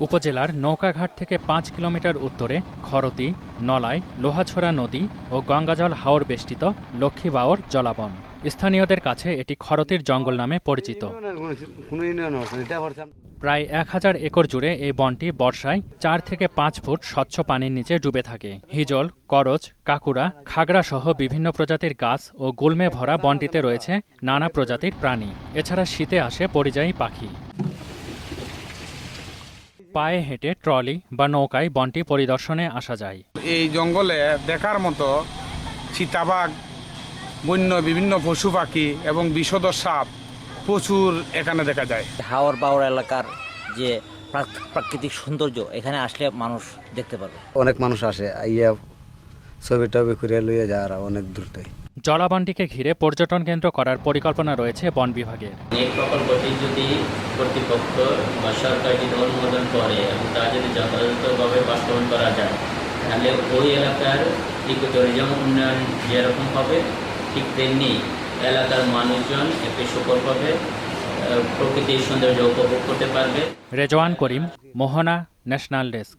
উপজেলার নৌকাঘাট থেকে পাঁচ কিলোমিটার উত্তরে খরতি, নলাই, লোহাছড়া নদী ও গঙ্গাজল হাওর বেষ্টিত লক্ষ্মী বাওর জলাবন। স্থানীয়দের কাছে এটি খরতির জঙ্গল নামে পরিচিত। প্রায় এক হাজার একর জুড়ে এই বনটি বর্ষায় চার থেকে পাঁচ ফুট স্বচ্ছ পানির নিচে ডুবে থাকে। হিজল, করচ কাকুরা খাগড়া সহ বিভিন্ন প্রজাতির গাছ ও গুলমে ভরা বনটিতে রয়েছে নানা প্রজাতির প্রাণী। এছাড়া শীতে আসে পরিযায়ী পাখি। পায়ে হেঁটে ট্রলি বা নৌকায় বনটি পরিদর্শনে আসা যায়। এই জঙ্গলে দেখার মতো চিতাবাঘ বন্য বিভিন্ন পশু পাখি এবং বিষধ সাপ প্রচুর এখানে দেখা যায়। হাওর বাওর এলাকার যে প্রাক- প্রাকৃতিক সৌন্দর্য এখানে আসলে মানুষ দেখতে পাবে অনেক মানুষ আসে আইয়া ছবি টবি করে লইয়া যায় অনেক দূর থেকে। জলাবনটিকে ঘিরে পর্যটন কেন্দ্র করার পরিকল্পনা রয়েছে বন বিভাগের। এই প্রকল্পটি যদি কর্তৃপক্ষ বা সরকার যদি অনুমোদন করে এবং তা যদি যথাযথভাবে বাস্তবায়ন করা যায় তাহলে ওই এলাকার ইকোট্যুরিজম উন্নয়ন যেরকম হবে ঠিক তেমনি এলাকার মানুষজন একটি সুকরভাবে আহ, প্রকৃতির সৌন্দর্য উপভোগ করতে পারবে। Rezwan Karim Mohona national desk.